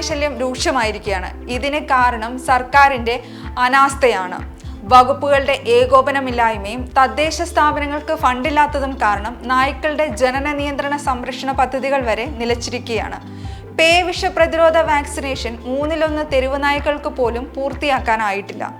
ശല്യം രൂക്ഷമായിരിക്കുകയാണ്. ഇതിന് കാരണം സർക്കാരിന്റെ അനാസ്ഥയാണ്. വകുപ്പുകളുടെ ഏകോപനമില്ലായ്മയും തദ്ദേശ സ്ഥാപനങ്ങൾക്ക് ഫണ്ടില്ലാത്തതും കാരണം നായ്ക്കളുടെ ജനന നിയന്ത്രണ സംരക്ഷണ പദ്ധതികൾ വരെ നിലച്ചിരിക്കുകയാണ്. പേ വിഷപ്രതിരോധ വാക്സിനേഷൻ മൂന്നിലൊന്ന് തെരുവ് നായ്ക്കൾക്ക് പോലും പൂർത്തിയാക്കാനായിട്ടില്ല.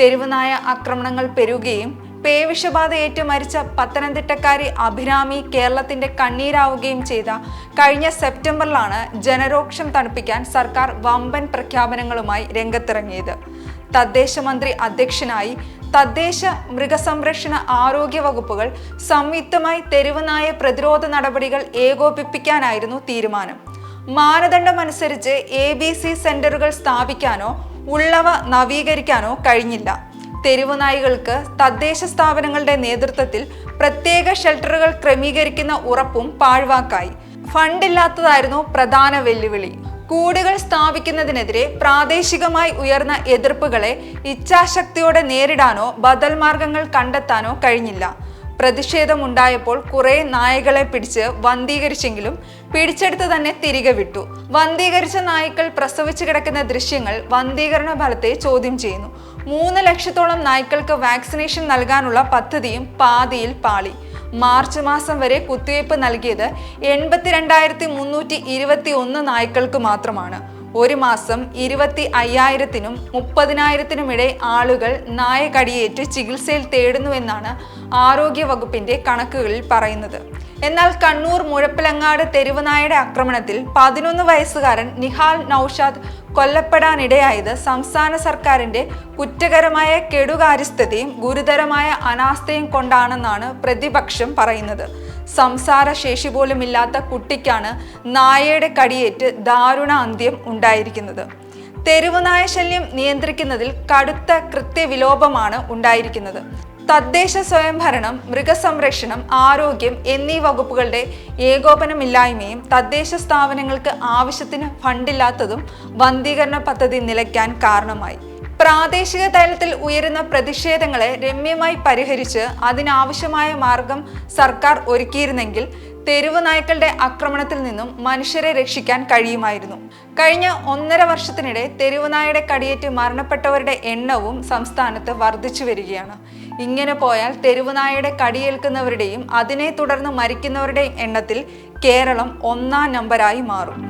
തെരുവ് നായ ആക്രമണങ്ങൾ പെരുകുകയും പേവിഷബാധയേറ്റ് മരിച്ച പത്തനംതിട്ടക്കാരി അഭിരാമി കേരളത്തിന്റെ കണ്ണീരാവുകയും ചെയ്ത കഴിഞ്ഞ സെപ്റ്റംബറിലാണ് ജനരോക്ഷം തണുപ്പിക്കാൻ സർക്കാർ വമ്പൻ പ്രഖ്യാപനങ്ങളുമായി രംഗത്തിറങ്ങിയത്. തദ്ദേശ മന്ത്രി അധ്യക്ഷനായി തദ്ദേശ മൃഗസംരക്ഷണ ആരോഗ്യ വകുപ്പുകൾ സംയുക്തമായി തെരുവുനായ പ്രതിരോധ നടപടികൾ ഏകോപിപ്പിക്കാനായിരുന്നു തീരുമാനം. മാനദണ്ഡമനുസരിച്ച് എ ബി സി സെന്ററുകൾ സ്ഥാപിക്കാനോ ഉള്ളവ നവീകരിക്കാനോ കഴിഞ്ഞില്ല. തെരുവുനായികൾക്ക് തദ്ദേശ സ്ഥാപനങ്ങളുടെ നേതൃത്വത്തിൽ പ്രത്യേക ഷെൽട്ടറുകൾ ക്രമീകരിക്കുന്ന ഉറപ്പും പാഴ്വാക്കായി. ഫണ്ടില്ലാത്തതായിരുന്നു പ്രധാന വെല്ലുവിളി. കൂടുകൾ സ്ഥാപിക്കുന്നതിനെതിരെ പ്രാദേശികമായി ഉയർന്ന എതിർപ്പുകളെ ഇച്ഛാശക്തിയോടെ നേരിടാനോ ബദൽ മാർഗങ്ങൾ കണ്ടെത്താനോ കഴിഞ്ഞില്ല. പ്രതിഷേധമുണ്ടായപ്പോൾ കുറെ നായകളെ പിടിച്ച് വന്ധീകരിച്ചെങ്കിലും പിടിച്ചെടുത്ത് തന്നെ തിരികെ വിട്ടു. വന്ധീകരിച്ച നായ്ക്കൾ പ്രസവിച്ചു കിടക്കുന്ന ദൃശ്യങ്ങൾ വന്ധീകരണ ഫലത്തെ ചോദ്യം ചെയ്യുന്നു. മൂന്ന് ലക്ഷത്തോളം നായ്ക്കൾക്ക് വാക്സിനേഷൻ നൽകാനുള്ള പദ്ധതിയും പാതിയിൽ പാളി. മാർച്ച് മാസം വരെ കുത്തിവയ്പ് നൽകിയത് എൺപത്തിരണ്ടായിരത്തി മുന്നൂറ്റി ഇരുപത്തി ഒന്ന് നായ്ക്കൾക്ക് മാത്രമാണ്. ഒരു മാസം ഇരുപത്തി അയ്യായിരത്തിനും മുപ്പതിനായിരത്തിനുമിടെ ആളുകൾ നായകടിയേറ്റ് ചികിത്സയിൽ തേടുന്നുവെന്നാണ് ആരോഗ്യ വകുപ്പിന്റെ കണക്കുകളിൽ പറയുന്നത്. എന്നാൽ കണ്ണൂർ മുഴപ്പിലങ്ങാട് തെരുവുനായയുടെ ആക്രമണത്തിൽ പതിനൊന്ന് വയസ്സുകാരൻ നിഹാൽ നൌഷാദ് കൊല്ലപ്പെടാനിടയായത് സംസ്ഥാന സർക്കാരിന്റെ കുറ്റകരമായ കെടുകാര്യസ്ഥതയും ഗുരുതരമായ അനാസ്ഥയും കൊണ്ടാണെന്നാണ് പ്രതിപക്ഷം പറയുന്നത്. സംസാര ശേഷി പോലും ഇല്ലാത്ത കുട്ടിക്കാണ് നായയുടെ കടിയേറ്റ് ദാരുണ അന്ത്യം ഉണ്ടായിരിക്കുന്നത്. തെരുവുനായ ശല്യം നിയന്ത്രിക്കുന്നതിൽ കടുത്ത കൃത്യവിലോപമാണ് ഉണ്ടായിരിക്കുന്നത്. തദ്ദേശ സ്വയംഭരണം മൃഗസംരക്ഷണം ആരോഗ്യം എന്നീ വകുപ്പുകളുടെ ഏകോപനമില്ലായ്മയും തദ്ദേശ സ്ഥാപനങ്ങൾക്ക് ആവശ്യത്തിന് ഫണ്ടില്ലാത്തതും വന്ധീകരണ പദ്ധതി നിലയ്ക്കാൻ കാരണമായി. പ്രാദേശിക തലത്തിൽ ഉയരുന്ന പ്രതിഷേധങ്ങളെ രമ്യമായി പരിഹരിച്ച് അതിനാവശ്യമായ മാർഗം സർക്കാർ ഒരുക്കിയിരുന്നെങ്കിൽ തെരുവ് നായ്ക്കളുടെ ആക്രമണത്തിൽ നിന്നും മനുഷ്യരെ രക്ഷിക്കാൻ കഴിയുമായിരുന്നു. കഴിഞ്ഞ ഒന്നര വർഷത്തിനിടെ തെരുവ് നായയുടെ കടിയേറ്റ് മരണപ്പെട്ടവരുടെ എണ്ണവും സംസ്ഥാനത്ത് വർദ്ധിച്ചു വരികയാണ്. ഇങ്ങനെ പോയാൽ തെരുവുനായയുടെ കടിയേൽക്കുന്നവരുടെയും അതിനെ തുടർന്ന് മരിക്കുന്നവരുടെയും എണ്ണത്തിൽ കേരളം ഒന്നാം നമ്പരായി മാറും.